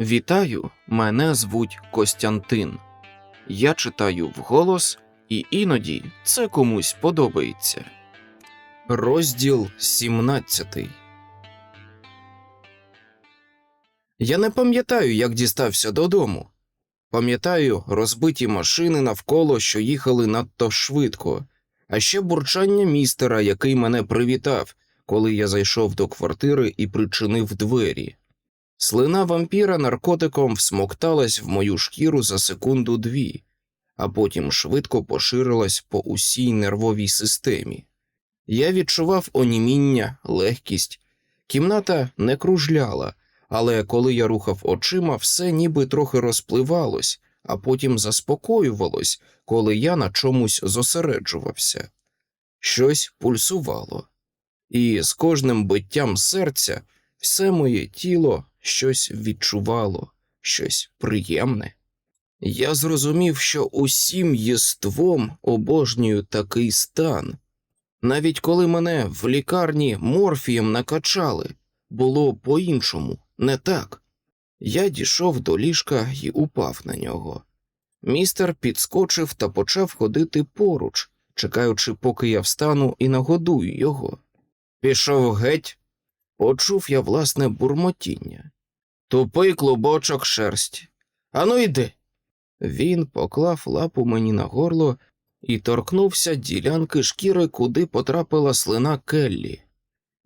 Вітаю, мене звуть Костянтин. Я читаю вголос, і іноді це комусь подобається. Розділ 17 Я не пам'ятаю, як дістався додому. Пам'ятаю розбиті машини навколо, що їхали надто швидко, а ще бурчання містера, який мене привітав, коли я зайшов до квартири і причинив двері. Слина вампіра наркотиком всмокталась в мою шкіру за секунду дві, а потім швидко поширилась по усій нервовій системі. Я відчував оніміння, легкість. Кімната не кружляла, але коли я рухав очима, все ніби трохи розпливалось, а потім заспокоювалось, коли я на чомусь зосереджувався. Щось пульсувало, і з кожним биттям серця все моє тіло щось відчувало, щось приємне. Я зрозумів, що усім єством обожнюю такий стан. Навіть коли мене в лікарні морфієм накачали, було по-іншому, не так. Я дійшов до ліжка і упав на нього. Містер підскочив та почав ходити поруч, чекаючи, поки я встану і нагодую його. Пішов геть, почув я власне бурмотіння. Тупий клубочок шерсті. Ану йди. Він поклав лапу мені на горло і торкнувся ділянки шкіри, куди потрапила слина Келлі.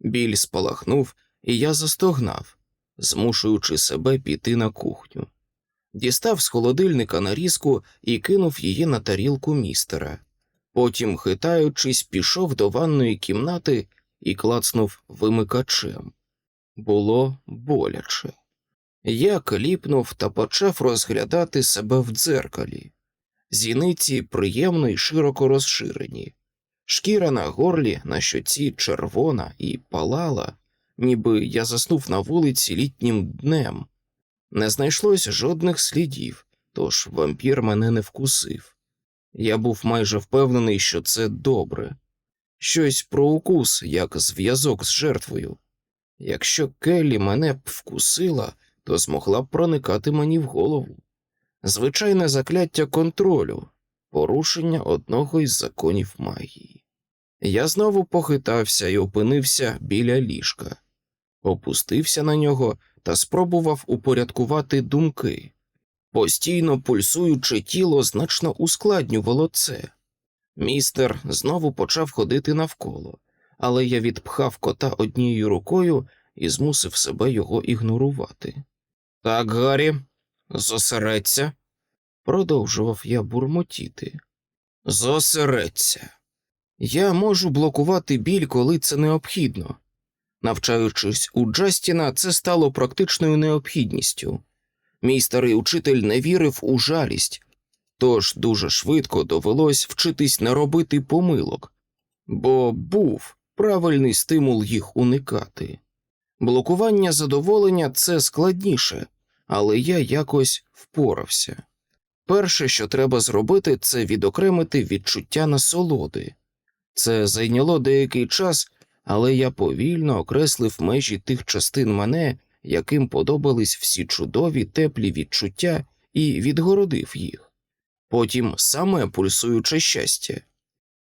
Біль спалахнув, і я застогнав, змушуючи себе піти на кухню. Дістав з холодильника нарізку і кинув її на тарілку містера. Потім, хитаючись, пішов до ванної кімнати і клацнув вимикачем. Було боляче. Я кліпнув та почав розглядати себе в дзеркалі. Зіниці приємно й широко розширені, шкіра на горлі на щоці червона і палала, ніби я заснув на вулиці літнім днем. Не знайшлось жодних слідів, тож вампір мене не вкусив. Я був майже впевнений, що це добре. Щось про укус, як зв'язок з жертвою. Якщо Келлі мене б вкусила, то змогла б проникати мені в голову. Звичайне закляття контролю, порушення одного із законів магії. Я знову похитався і опинився біля ліжка, опустився на нього та спробував упорядкувати думки. Постійно пульсуюче тіло значно ускладнювало це. Містер знову почав ходити навколо, але я відпхав кота однією рукою і змусив себе його ігнорувати. Так, Гаррі, зосередься, продовжував я бурмотіти. Зосередься. Я можу блокувати біль, коли це необхідно. Навчаючись у Джастіна, це стало практичною необхідністю. Мій старий учитель не вірив у жалість, тож дуже швидко довелось вчитись не робити помилок, бо був правильний стимул їх уникати. Блокування задоволення це складніше, але я якось впорався. Перше, що треба зробити, це відокремити відчуття насолоди. Це зайняло деякий час, але я повільно окреслив межі тих частин мене, яким подобались всі чудові теплі відчуття, і відгородив їх. Потім саме пульсуюче щастя.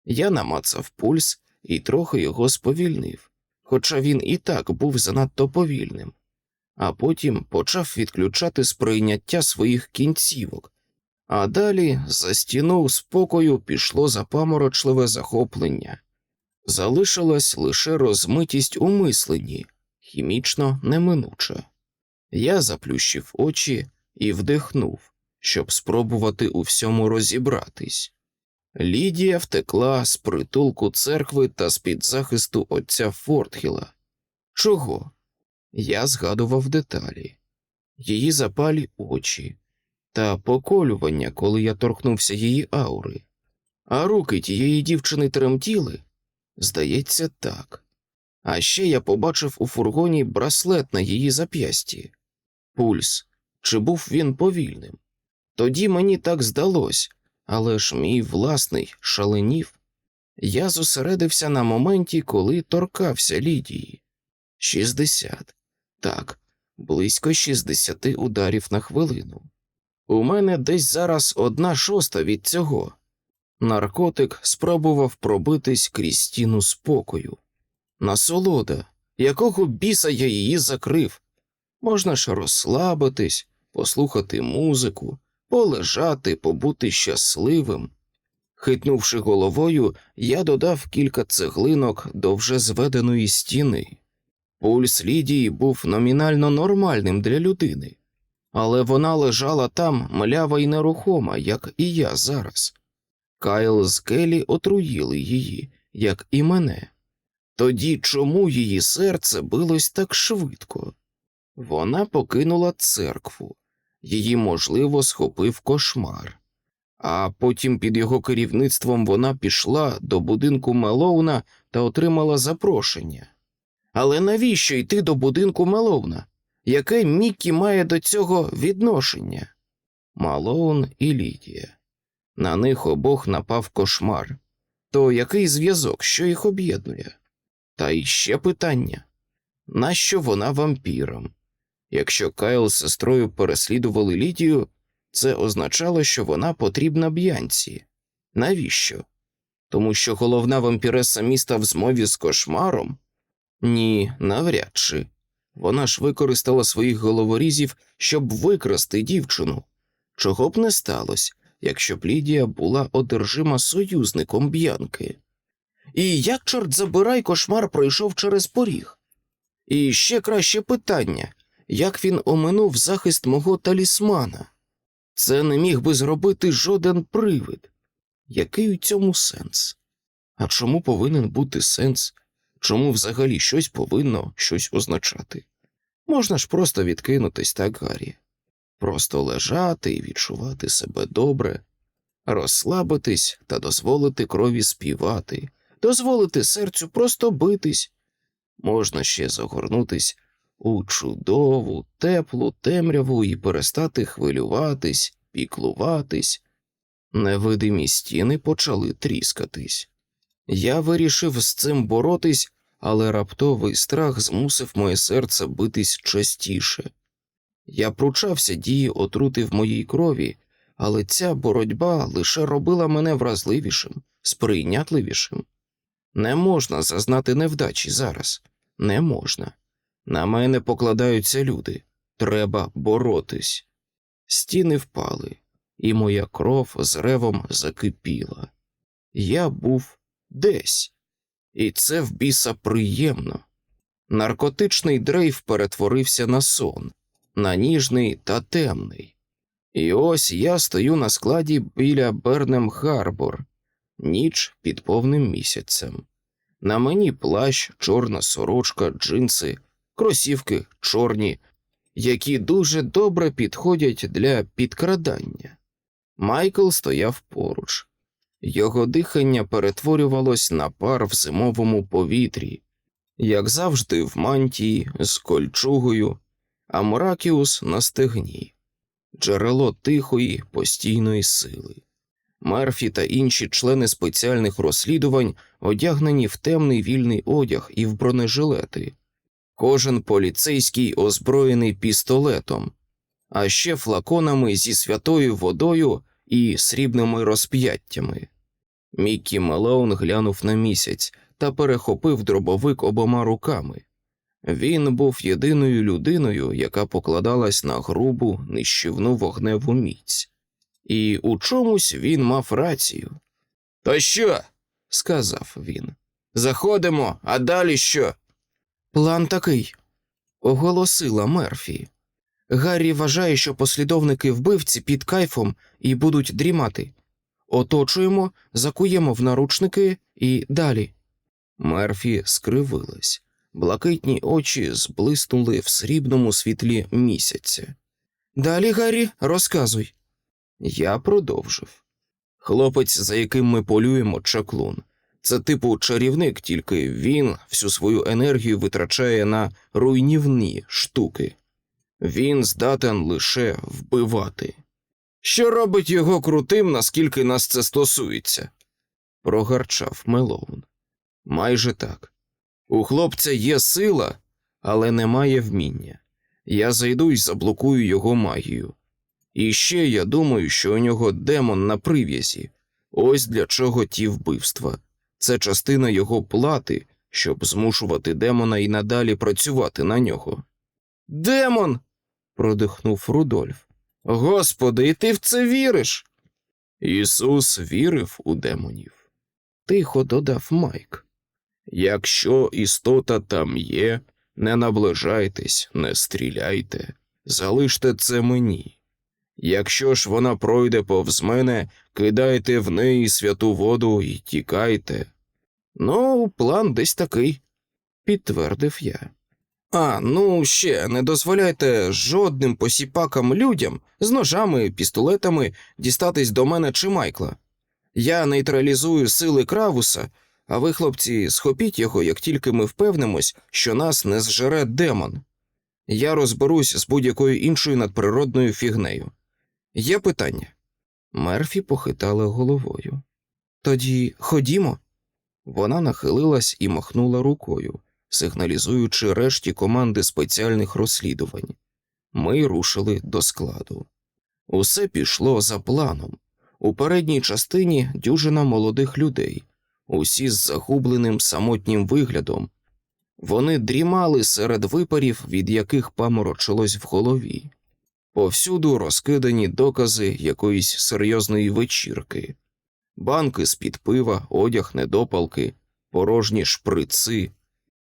Я намацав пульс і трохи його сповільнив, хоча він і так був занадто повільним, а потім почав відключати сприйняття своїх кінцівок, а далі за стіну спокою пішло запаморочливе захоплення. Залишилась лише розмитість у мисленні, хімічно неминуча. Я заплющив очі і вдихнув, щоб спробувати у всьому розібратись. Лідія втекла з притулку церкви та з під захисту отця Фортхіла. Чого? Я згадував деталі, її запалі очі та поколювання, коли я торкнувся її аури, а руки тієї дівчини тремтіли. Здається, так. А ще я побачив у фургоні браслет на її зап'ясті. Пульс. Чи був він повільним? Тоді мені так здалось, але ж мій власний шаленів. Я зосередився на моменті, коли торкався Лідії. Шістдесят. Так, близько 60 ударів на хвилину. У мене десь зараз одна шоста від цього. Наркотик спробував пробитись крізь стіну спокою. Насолода, якого біса я її закрив. Можна ж розслабитись, послухати музику, полежати, побути щасливим. Хитнувши головою, я додав кілька цеглинок до вже зведеної стіни. Пульс Лідії був номінально нормальним для людини, але вона лежала там млява й нерухома, як і я зараз. Кайл з Келі отруїли її, як і мене. Тоді чому її серце билось так швидко? Вона покинула церкву, її, можливо, схопив кошмар, а потім під його керівництвом вона пішла до будинку Мелоуна та отримала запрошення. Але навіщо йти до будинку Мелоуна? Яке Міккі має до цього відношення? Малоун і Лідія. На них обох напав кошмар. То який зв'язок, що їх об'єднує? Та іще питання нащо вона вампіром? Якщо Кайл з сестрою переслідували Лідію, це означало, що вона потрібна б'янці. Навіщо? Тому що головна вампіреса міста в змові з кошмаром? Ні, навряд чи. Вона ж використала своїх головорізів, щоб викрасти дівчину. Чого б не сталося, якщо б Лідія була одержима союзником б'янки. І як, чорт забирай, кошмар пройшов через поріг? І ще краще питання як він оминув захист мого талісмана? Це не міг би зробити жоден привид. Який у цьому сенс? А чому повинен бути сенс? Чому взагалі щось повинно щось означати? Можна ж просто відкинутись так, Гаррі, просто лежати і відчувати себе добре, розслабитись та дозволити крові співати, дозволити серцю просто битись. Можна ще загорнутись у чудову, теплу темряву і перестати хвилюватись, піклуватись. Невидимі стіни почали тріскатись. Я вирішив з цим боротись, але раптовий страх змусив моє серце битись частіше. Я пручався дії отрути в моїй крові, але ця боротьба лише робила мене вразливішим, сприйнятливішим. Не можна зазнати невдачі зараз, не можна. На мене покладаються люди. Треба боротись. Стіни впали, і моя кров з ревом закипіла. Я був десь, і це в біса приємно. Наркотичний дрейф перетворився на сон, на ніжний та темний. І ось я стою на складі біля Бернем Харбор, ніч під повним місяцем. На мені плащ, чорна сорочка, джинси кросівки чорні, які дуже добре підходять для підкрадання. Майкл стояв поруч, його дихання перетворювалось на пар в зимовому повітрі, як завжди, в мантії з кольчугою, а Мракіус на стегні, джерело тихої, постійної сили. Мерфі та інші члени спеціальних розслідувань одягнені в темний вільний одяг і в бронежилети. Кожен поліцейський озброєний пістолетом, а ще флаконами зі святою водою і срібними розп'яттями. Міккі Мелоун глянув на місяць та перехопив дробовик обома руками. Він був єдиною людиною, яка покладалась на грубу, нищівну вогневу міць, і у чомусь він мав рацію. То що? сказав він. Заходимо, а далі що? План такий, оголосила Мерфі. Гаррі вважає, що послідовники вбивці під кайфом і будуть дрімати. Оточуємо, закуємо в наручники і далі. Мерфі скривилась. Блакитні очі зблиснули в срібному світлі місяця. Далі, Гаррі, розказуй. Я продовжив. Хлопець, за яким ми полюємо, чаклун. Це типу чарівник, тільки він всю свою енергію витрачає на руйнівні штуки. Він здатен лише вбивати. Що робить його крутим, наскільки нас це стосується? прогарчав Мелоун. Майже так. У хлопця є сила, але немає вміння. Я зайду і заблокую його магію. І ще я думаю, що у нього демон на прив'язі. Ось для чого ті вбивства. Це частина його плати, щоб змушувати демона і надалі працювати на нього. Демон. продихнув Рудольф. Господи, і ти в це віриш? Ісус вірив у демонів. Тихо додав Майк. Якщо істота там є, не наближайтесь, не стріляйте, залиште це мені. Якщо ж вона пройде повз мене, кидайте в неї святу воду і тікайте. Ну, план десь такий, підтвердив я. А, ну ще не дозволяйте жодним посіпакам людям з ножами, пістолетами дістатись до мене чи Майкла. Я нейтралізую сили Кравуса, а ви, хлопці, схопіть його, як тільки ми впевнимось, що нас не зжере демон. Я розберусь з будь-якою іншою надприродною фігнею. Є питання. Мерфі похитала головою. Тоді ходімо. Вона нахилилась і махнула рукою, сигналізуючи решті команди спеціальних розслідувань. Ми рушили до складу. Усе пішло за планом. У передній частині дюжина молодих людей, усі з загубленим самотнім виглядом. Вони дрімали серед випарів, від яких паморочилось в голові. Повсюду розкидані докази якоїсь серйозної вечірки, банки з-під пива, одяг недопалки, порожні шприци.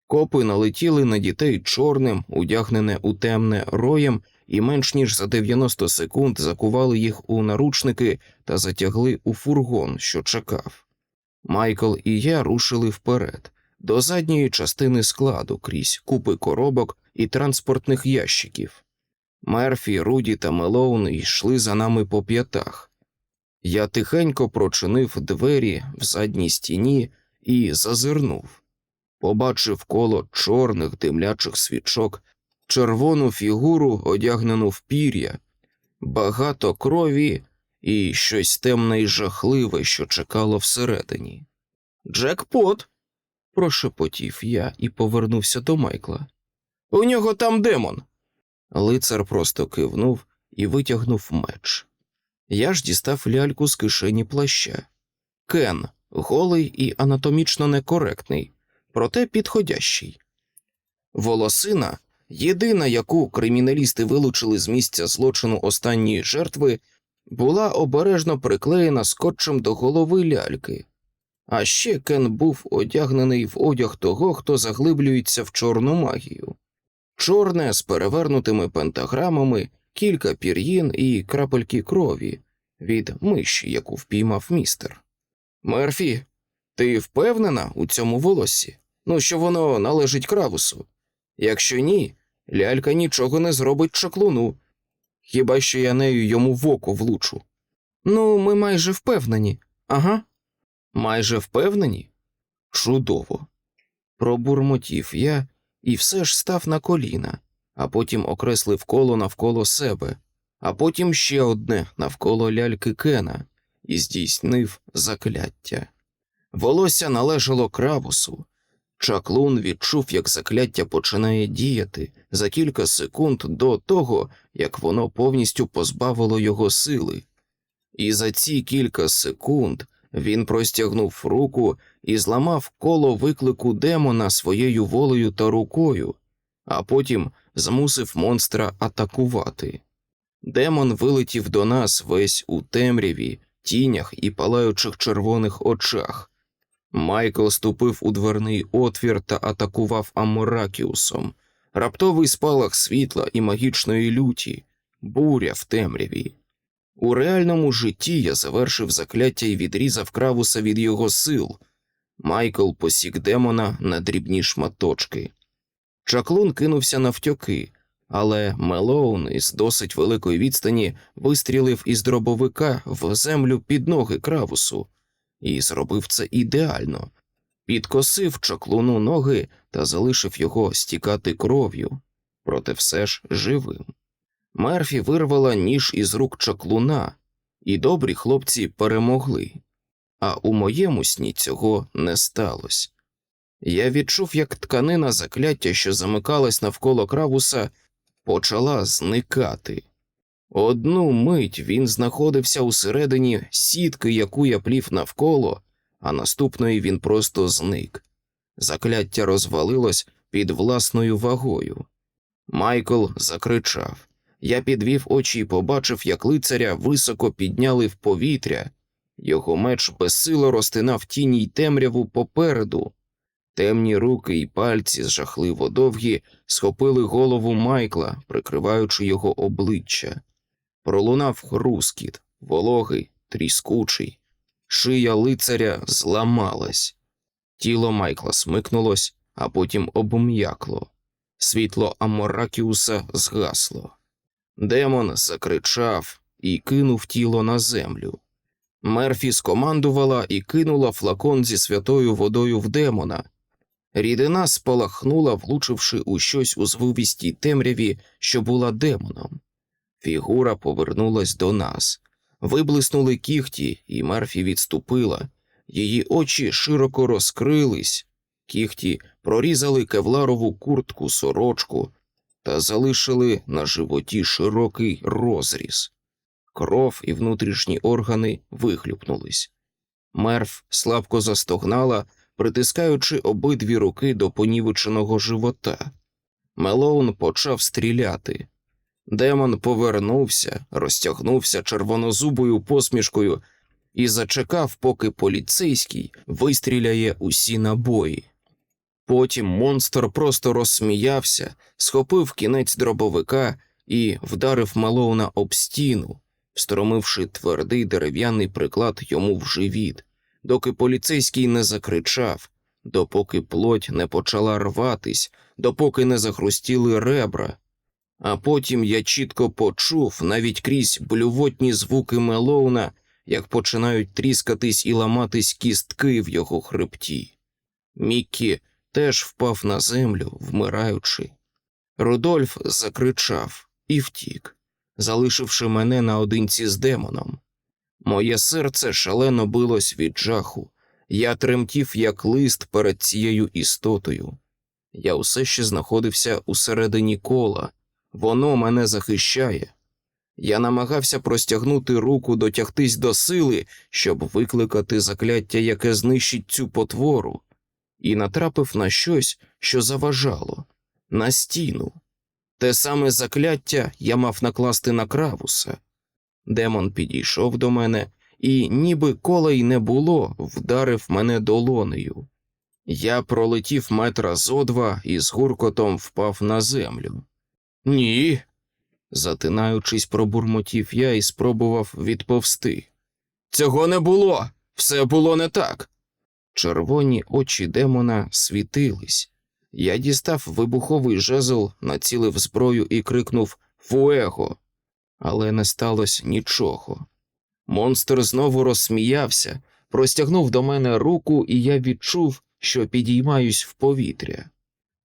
Копи налетіли на дітей чорним, удягнене у темне роєм, і менш ніж за 90 секунд закували їх у наручники та затягли у фургон, що чекав. Майкл і я рушили вперед, до задньої частини складу крізь купи коробок і транспортних ящиків. Мерфі, Руді та Мелоун йшли за нами по п'ятах. Я тихенько прочинив двері в задній стіні і зазирнув. Побачив коло чорних димлячих свічок, червону фігуру, одягнену в пір'я, багато крові і щось темне й жахливе, що чекало всередині. Джекпот. прошепотів я і повернувся до Майкла. У нього там демон. Лицар просто кивнув і витягнув меч. Я ж дістав ляльку з кишені плаща. Кен, голий і анатомічно некоректний, проте підходящий. Волосина, єдина, яку криміналісти вилучили з місця злочину останньої жертви, була обережно приклеєна скотчем до голови ляльки. А ще Кен був одягнений в одяг того, хто заглиблюється в чорну магію чорне з перевернутими пентаграмами, кілька пір'їн і крапельки крові від миші, яку впіймав містер. Мерфі, ти впевнена у цьому волоссі? Ну, що воно належить кравусу? Якщо ні, лялька нічого не зробить чаклуну, хіба що я нею йому в око влучу. Ну, ми майже впевнені, ага. Майже впевнені? Чудово. Пробурмотів я і все ж став на коліна, а потім окреслив коло навколо себе, а потім ще одне навколо ляльки Кена і здійснив закляття. Волосся належало крабусу. Чаклун відчув, як закляття починає діяти за кілька секунд до того, як воно повністю позбавило його сили, і за ці кілька секунд він простягнув руку і зламав коло виклику демона своєю волею та рукою, а потім змусив монстра атакувати. Демон вилетів до нас весь у темряві, тінях і палаючих червоних очах. Майкл ступив у дверний отвір та атакував Аморакіусом. Раптовий спалах світла і магічної люті, буря в темряві. У реальному житті я завершив закляття і відрізав кравуса від його сил. Майкл посік демона на дрібні шматочки. Чаклун кинувся навтьоки, але Мелоун із досить великої відстані вистрілив із дробовика в землю під ноги кравусу і зробив це ідеально. Підкосив чаклуну ноги та залишив його стікати кров'ю, проте все ж живим. Мерфі вирвала ніж із рук чаклуна, і добрі хлопці перемогли, а у моєму сні цього не сталося. Я відчув, як тканина закляття, що замикалась навколо кравуса, почала зникати. Одну мить він знаходився усередині сітки, яку я плів навколо, а наступної він просто зник. Закляття розвалилось під власною вагою. Майкл закричав. Я підвів очі і побачив, як лицаря високо підняли в повітря. Його меч безсило розтинав тіні й темряву попереду. Темні руки і пальці, жахливо довгі, схопили голову Майкла, прикриваючи його обличчя. Пролунав хрускіт, вологий, тріскучий. Шия лицаря зламалась. Тіло Майкла смикнулось, а потім обм'якло. Світло Аморакіуса згасло. Демон закричав і кинув тіло на землю. Мерфі скомандувала і кинула флакон зі святою водою в демона. Рідина спалахнула, влучивши у щось у звивістій темряві, що була демоном. Фігура повернулась до нас. Виблиснули кіхті, і Мерфі відступила. Її очі широко розкрились, кіхті прорізали кевларову куртку сорочку та залишили на животі широкий розріз. Кров і внутрішні органи вихлюпнулись. Мерф слабко застогнала, притискаючи обидві руки до понівеченого живота. Мелоун почав стріляти. Демон повернувся, розтягнувся червонозубою посмішкою і зачекав, поки поліцейський вистріляє усі набої. Потім монстр просто розсміявся, схопив кінець дробовика і вдарив Мелоуна об стіну, встромивши твердий дерев'яний приклад йому в живіт, доки поліцейський не закричав, допоки плоть не почала рватись, допоки не захрустіли ребра. А потім я чітко почув навіть крізь блювотні звуки Мелоуна, як починають тріскатись і ламатись кістки в його хребті. Міккі теж впав на землю, вмираючи. Рудольф закричав і втік, залишивши мене наодинці з демоном. Моє серце шалено билось від жаху. Я тремтів, як лист перед цією істотою. Я усе ще знаходився усередині кола, воно мене захищає. Я намагався простягнути руку, дотягтись до сили, щоб викликати закляття, яке знищить цю потвору, і натрапив на щось, що заважало на стіну. Те саме закляття я мав накласти на кравуса. Демон підійшов до мене і, ніби кола й не було, вдарив мене долонею. Я пролетів метра зо два і з гуркотом впав на землю. Ні. Затинаючись, пробурмотів я і спробував відповсти. Цього не було, все було не так. Червоні очі демона світились. Я дістав вибуховий жезл, націлив зброю і крикнув Фуего, але не сталося нічого. Монстр знову розсміявся, простягнув до мене руку, і я відчув, що підіймаюсь в повітря.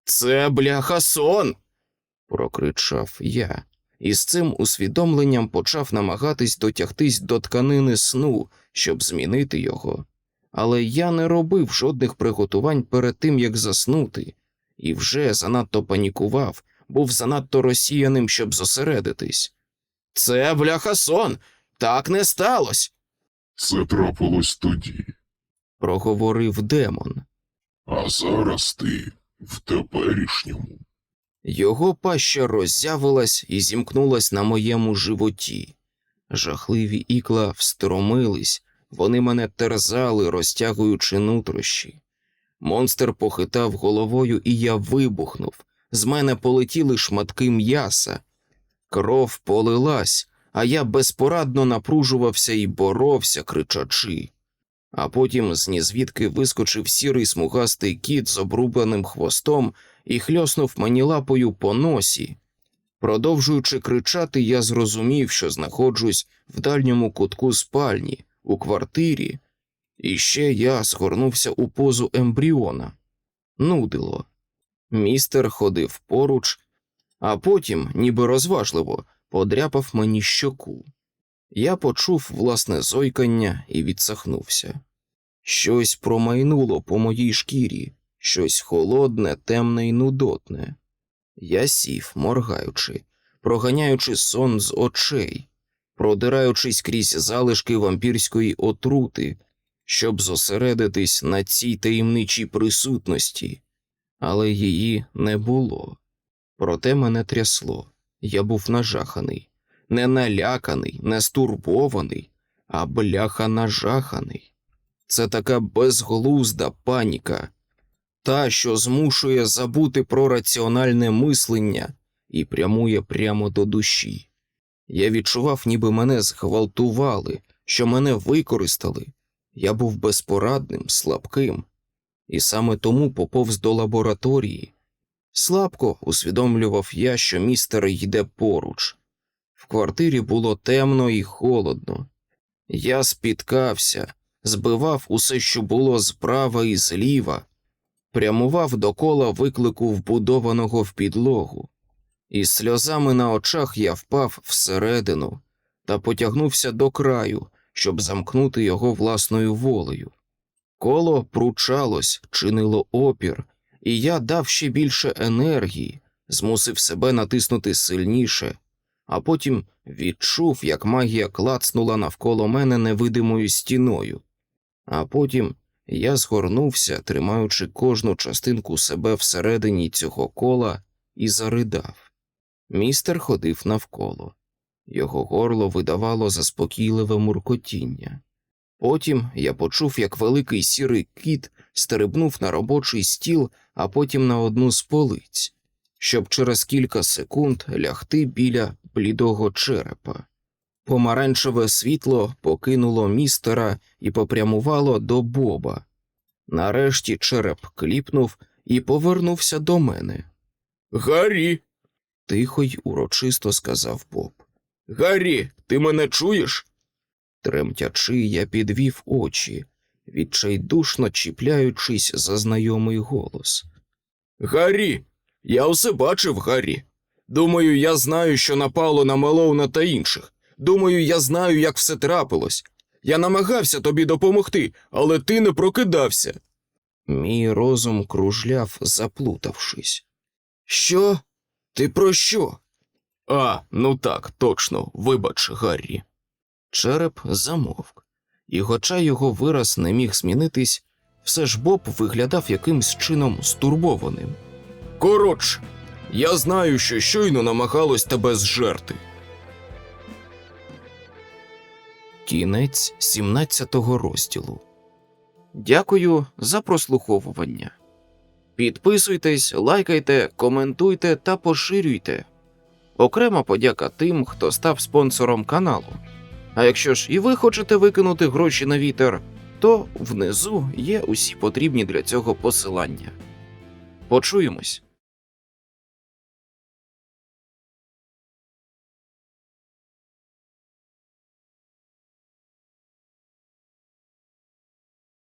Це бляха сон. прокричав я, і з цим усвідомленням почав намагатись дотягтись до тканини сну, щоб змінити його. Але я не робив жодних приготувань перед тим, як заснути, і вже занадто панікував, був занадто розсіяним, щоб зосередитись. Це бляха сон, так не сталося, Це трапилось тоді, проговорив демон. а зараз ти в теперішньому. Його паща роззявилась і зімкнулась на моєму животі. Жахливі ікла встромились, вони мене терзали, розтягуючи нутрощі. Монстр похитав головою, і я вибухнув. З мене полетіли шматки м'яса. Кров полилась, а я безпорадно напружувався і боровся, кричачи. А потім нізвідки вискочив сірий смугастий кіт з обрубаним хвостом і хльоснув мені лапою по носі. Продовжуючи кричати, я зрозумів, що знаходжусь в дальньому кутку спальні, у квартирі, і ще я згорнувся у позу ембріона. Нудило. Містер ходив поруч, а потім, ніби розважливо, подряпав мені щоку. Я почув власне зойкання і відсахнувся. Щось промайнуло по моїй шкірі, щось холодне, темне і нудотне. Я сів, моргаючи, проганяючи сон з очей, продираючись крізь залишки вампірської отрути, щоб зосередитись на цій таємничій присутності, але її не було. Проте мене трясло. Я був нажаханий, не наляканий, не стурбований, а бляха нажаханий. Це така безглузда паніка, та, що змушує забути про раціональне мислення і прямує прямо до душі. Я відчував, ніби мене зґвалтували, що мене використали. Я був безпорадним, слабким, і саме тому поповз до лабораторії. Слабко усвідомлював я, що містер йде поруч. В квартирі було темно і холодно. Я спіткався, збивав усе, що було справа і зліва, прямував до кола виклику вбудованого в підлогу, і сльозами на очах я впав всередину та потягнувся до краю, щоб замкнути його власною волею. Коло пручалось, чинило опір, і я дав ще більше енергії, змусив себе натиснути сильніше, а потім відчув, як магія клацнула навколо мене невидимою стіною. А потім я згорнувся, тримаючи кожну частинку себе всередині цього кола, і заридав. Містер ходив навколо. Його горло видавало заспокійливе муркотіння. Потім я почув, як великий сірий кіт стрибнув на робочий стіл, а потім на одну з полиць, щоб через кілька секунд лягти біля блідого черепа. Помаранчеве світло покинуло містера і попрямувало до Боба. Нарешті череп кліпнув і повернувся до мене. Гаррі. тихо й урочисто сказав Боб. Гаррі, ти мене чуєш? Тремтячи, я підвів очі, відчайдушно чіпляючись за знайомий голос. Гаррі, я усе бачив, Гаррі. Думаю, я знаю, що напало на Мелоуна та інших. Думаю, я знаю, як все трапилось. Я намагався тобі допомогти, але ти не прокидався. Мій розум кружляв, заплутавшись. Що? Ти про що? А, ну так, точно, вибач, Гаррі. Череп замовк, і, хоча його вираз не міг змінитись, все ж Боб виглядав якимсь чином стурбованим. Коротше, я знаю, що щойно намагалось тебе зжерти. Кінець 17 розділу. Дякую за прослуховування. Підписуйтесь, лайкайте, коментуйте та поширюйте. Окрема подяка тим, хто став спонсором каналу. А якщо ж і ви хочете викинути гроші на вітер, то внизу є усі потрібні для цього посилання. Почуємось.